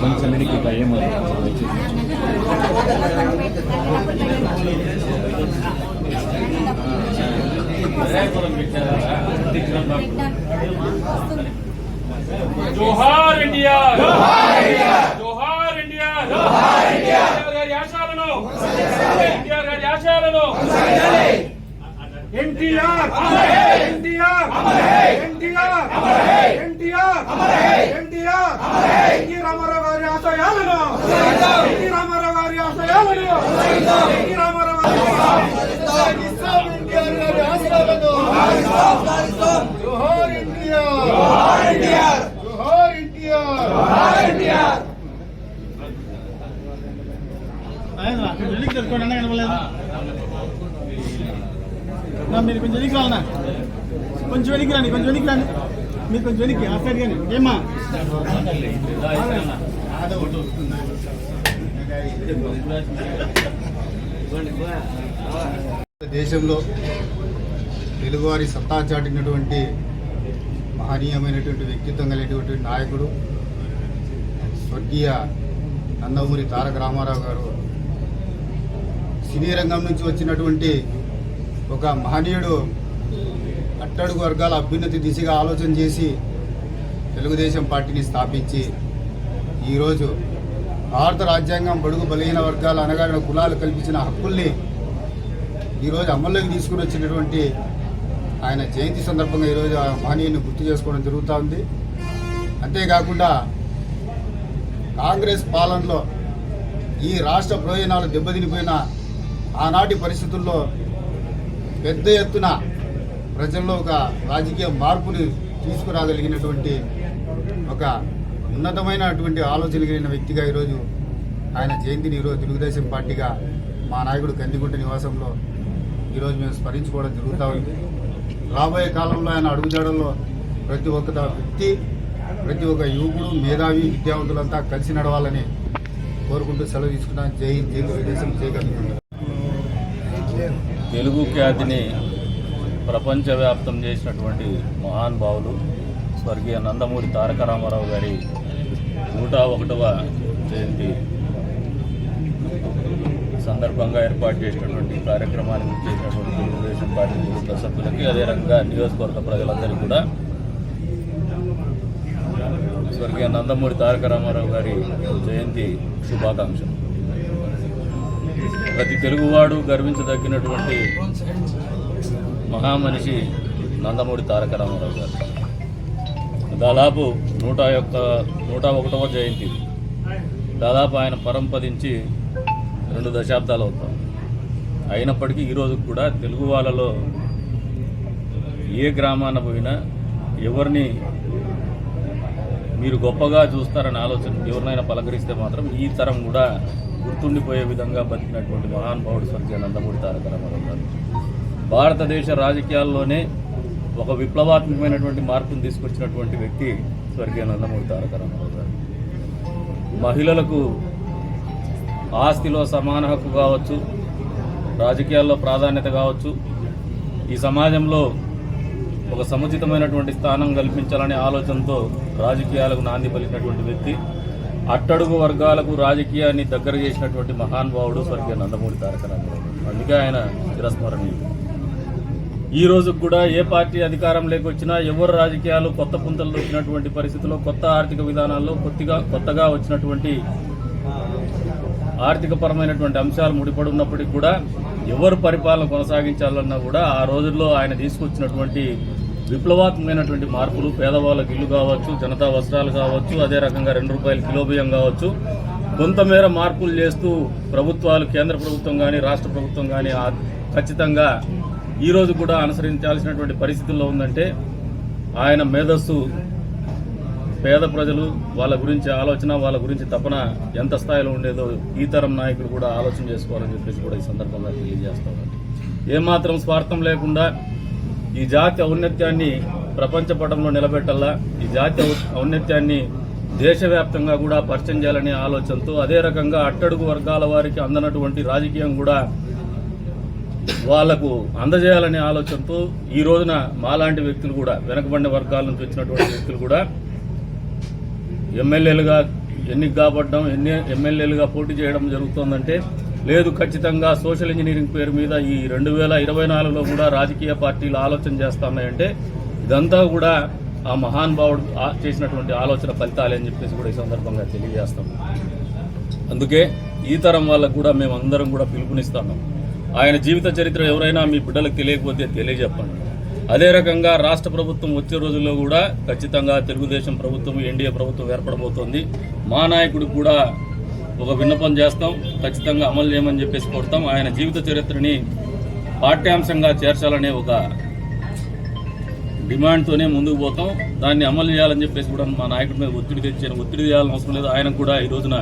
కొంచెం వెనక్కి భయం జోహార్ ఇండియా జోహార్ ఇండియా ఎన్టీఆర్ గారి ఆశయాలను ఇండియా గారి ఆశయాలను ఎన్టీఆర్ ఎన్టీఆర్ ఎన్టీఆర్ ఎన్టీఆర్ ఎన్టీఆర్ ఎన్టీ రామారావు గారి ఆశయాలను ఎన్టీ రామారావు గారి ఆశయాలను ఎన్టీ రామారావు గారి ఎన్టీఆర్ ఆశయాలను జోహార్ ఎన్టీఆర్ జోహార్ ఎన్టీఆర్ నా మీరు కొంచెం వెనక్కి రాలనా కొంచెం వెనక్కి రాని కొంచెం వెనక్కి రాని మీరు కొంచెం వెనక్కి ఆ సైడ్ కానీ ఏమా దేశంలో తెలుగువారి సత్తా చాటినటువంటి మహనీయమైనటువంటి వ్యక్తిత్వం కలిగినటువంటి నాయకుడు స్వర్గీయ నందమూరి తారక రామారావు గారు సినీ రంగం నుంచి వచ్చినటువంటి ఒక మహనీయుడు అట్టడుగు వర్గాల అభ్యున్నతి దిశగా ఆలోచన చేసి తెలుగుదేశం పార్టీని స్థాపించి ఈరోజు భారత రాజ్యాంగం బడుగు బలహీన వర్గాల అనగారిన కులాలు కల్పించిన హక్కుల్ని ఈరోజు అమల్లోకి తీసుకుని వచ్చినటువంటి ఆయన జయంతి సందర్భంగా ఈరోజు ఆ మహనీయుని గుర్తు చేసుకోవడం జరుగుతూ ఉంది. అంతేకాకుండా కాంగ్రెస్ పాలనలో ఈ రాష్ట్ర ప్రయోజనాలు దెబ్బతినిపోయిన ఆనాటి పరిస్థితుల్లో పెద్ద ఎత్తున ప్రజల్లో ఒక రాజకీయ మార్పుని తీసుకురాగలిగినటువంటి ఒక ఉన్నతమైనటువంటి ఆలోచన కలిగిన వ్యక్తిగా ఈరోజు ఆయన జయంతిని ఈరోజు తెలుగుదేశం పార్టీగా మా నాయకుడు కందిగుంట నివాసంలో ఈరోజు మేము స్మరించుకోవడం జరుగుతూ ఉంది. రాబోయే కాలంలో ఆయన అడుగుజాడల్లో ప్రతి ఒక్క వ్యక్తి ప్రతి ఒక్క యువకుడు మేధావి విద్యావంతులంతా కలిసి నడవాలని కోరుకుంటూ సెలవు తీసుకున్నాను జై జై తెలుగుదేశం జై కందిగుంట. తెలుగు ఖ్యాతిని ప్రపంచవ్యాప్తం చేసినటువంటి మహానుభావులు స్వర్గీయ నందమూరి తారక రామారావు గారి నూట ఒకటవ జయంతి సందర్భంగా ఏర్పాటు చేసినటువంటి కార్యక్రమానికి చేసినటువంటి తెలుగుదేశం పార్టీ కుటుంబ సభ్యులకి అదే రకంగా నియోజకవర్గ ప్రజలందరికీ కూడా స్వర్గీయ నందమూరి తారక రామారావు గారి జయంతి శుభాకాంక్షలు. ప్రతి తెలుగువాడు గర్వించదగినటువంటి మహామనిషి నందమూరి తారక రామారావు గారు. దాదాపు నూట యొక్క నూట ఒకటవ జయంతి. దాదాపు ఆయన పరంపదించి రెండు దశాబ్దాలు అవుతాం. అయినప్పటికీ ఈరోజు కూడా తెలుగు వాళ్ళలో ఏ గ్రామాన పోయినా ఎవరిని మీరు గొప్పగా చూస్తారని ఆలోచన ఎవరినైనా పలకరిస్తే మాత్రం ఈ తరం కూడా గుర్తుండిపోయే విధంగా బతికినటువంటి మహానుభావుడు స్వర్గీయ నందమూరి తారక రామారావు గారు భారతదేశ రాజకీయాల్లోనే ఒక విప్లవాత్మకమైనటువంటి మార్పును తీసుకొచ్చినటువంటి వ్యక్తి స్వర్గీయ నందమూరి తారక రామారావు గారు మహిళలకు ఆస్తిలో సమాన హక్కు కావచ్చు రాజకీయాల్లో ప్రాధాన్యత కావచ్చు ఈ సమాజంలో ఒక సముచితమైనటువంటి స్థానం కల్పించాలనే ఆలోచనతో రాజకీయాలకు నాంది పలికినటువంటి వ్యక్తి అట్టడుగు వర్గాలకు రాజకీయాన్ని దగ్గర చేసినటువంటి మహానుభావుడు స్వర్గీయ నందమూరి తారక రామారావు అందుకే ఆయన చిరస్మరణీయుడు ఈ రోజు కూడా ఏ పార్టీ అధికారం లేకొచ్చినా ఎవరు రాజకీయాలు కొత్త పుంతలు వచ్చినటువంటి పరిస్థితుల్లో కొత్త ఆర్థిక విధానాల్లో కొద్దిగా కొత్తగా వచ్చినటువంటి ఆర్థిక పరమైనటువంటి అంశాలు ముడిపడి ఉన్నప్పటికీ కూడా ఎవరు పరిపాలన కొనసాగించాలన్నా కూడా ఆ రోజుల్లో ఆయన తీసుకొచ్చినటువంటి విప్లవాత్మకమైనటువంటి మార్పులు పేదవాళ్ళకి ఇల్లు కావచ్చు జనతా వస్త్రాలు కావచ్చు అదే రకంగా రెండు రూపాయల కిలో బియ్యం కావచ్చు. కొంతమేర మార్పులు చేస్తూ ప్రభుత్వాలు కేంద్ర ప్రభుత్వం కానీ రాష్ట్ర ప్రభుత్వం కానీ ఖచ్చితంగా ఈ రోజు కూడా అనుసరించాల్సినటువంటి పరిస్థితుల్లో ఉందంటే ఆయన మేధస్సు పేద ప్రజలు వాళ్ళ గురించి ఆలోచన వాళ్ళ గురించి తపన ఎంత స్థాయిలో ఉండేదో ఈ తరం నాయకులు కూడా ఆలోచన చేసుకోవాలని చెప్పేసి కూడా ఈ సందర్భంగా తెలియజేస్తామండి ఏమాత్రం స్వార్థం లేకుండా ఈ జాతి ఔన్నత్యాన్ని ప్రపంచ పటంలో నిలబెట్టాలా ఈ జాతి ఔన్నత్యాన్ని దేశవ్యాప్తంగా కూడా పరిచయం చేయాలనే ఆలోచనతో అదే రకంగా అట్టడుగు వర్గాల వారికి అందనటువంటి రాజకీయం కూడా వాళ్ళకు అందజేయాలనే ఆలోచనతో ఈ రోజున మాలాంటి వ్యక్తులు కూడా వెనకబడిన వర్గాల నుంచి వచ్చినటువంటి వ్యక్తులు కూడా ఎమ్మెల్యేలుగా ఎన్నిక కాబడ్డం ఎన్ని ఎమ్మెల్యేలుగా పోటీ చేయడం జరుగుతోందంటే లేదు ఖచ్చితంగా సోషల్ ఇంజనీరింగ్ పేరు మీద ఈ రెండు వేల ఇరవై నాలుగులో కూడా రాజకీయ పార్టీలు ఆలోచన చేస్తున్నాయంటే ఇదంతా కూడా ఆ మహానుభావుడు ఆ- చేసినటువంటి ఆలోచన ఫలితాలే అని చెప్పేసి కూడా ఈ సందర్భంగా తెలియజేస్తాం. అందుకే ఈ తరం వాళ్ళకు కూడా మేము అందరం కూడా పిలుపునిస్తాము ఆయన జీవిత చరిత్ర ఎవరైనా మీ బిడ్డలకు తెలియకపోతే తెలియజెప్పండి. అదే రకంగా రాష్ట్ర ప్రభుత్వం వచ్చే రోజుల్లో కూడా ఖచ్చితంగా తెలుగుదేశం ప్రభుత్వం ఎన్డీఏ ప్రభుత్వం ఏర్పడబోతోంది. మా నాయకుడు కూడా ఒక విన్నపం చేస్తాం ఖచ్చితంగా అమలు చేయమని చెప్పేసి కోరుతాం. ఆయన జీవిత చరిత్రని పాఠ్యాంశంగా చేర్చాలనే ఒక డిమాండ్తోనే ముందుకు పోతాం. దాన్ని అమలు చేయాలని చెప్పేసి కూడా మా నాయకుడి మీద ఒత్తిడి తెచ్చాను ఒత్తిడి చేయాలని అవసరం లేదు. ఆయన కూడా ఈ రోజున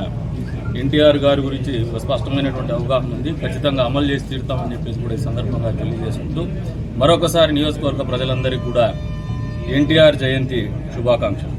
ఎన్టీఆర్ గారి గురించి స్పష్టమైనటువంటి అవగాహన ఉంది. ఖచ్చితంగా అమలు చేసి తీరుతామని చెప్పేసి కూడా ఈ సందర్భంగా తెలియజేసుకుంటూ మరొకసారి నియోజకవర్గ ప్రజలందరికీ కూడా ఎన్టీఆర్ జయంతి శుభాకాంక్షలు.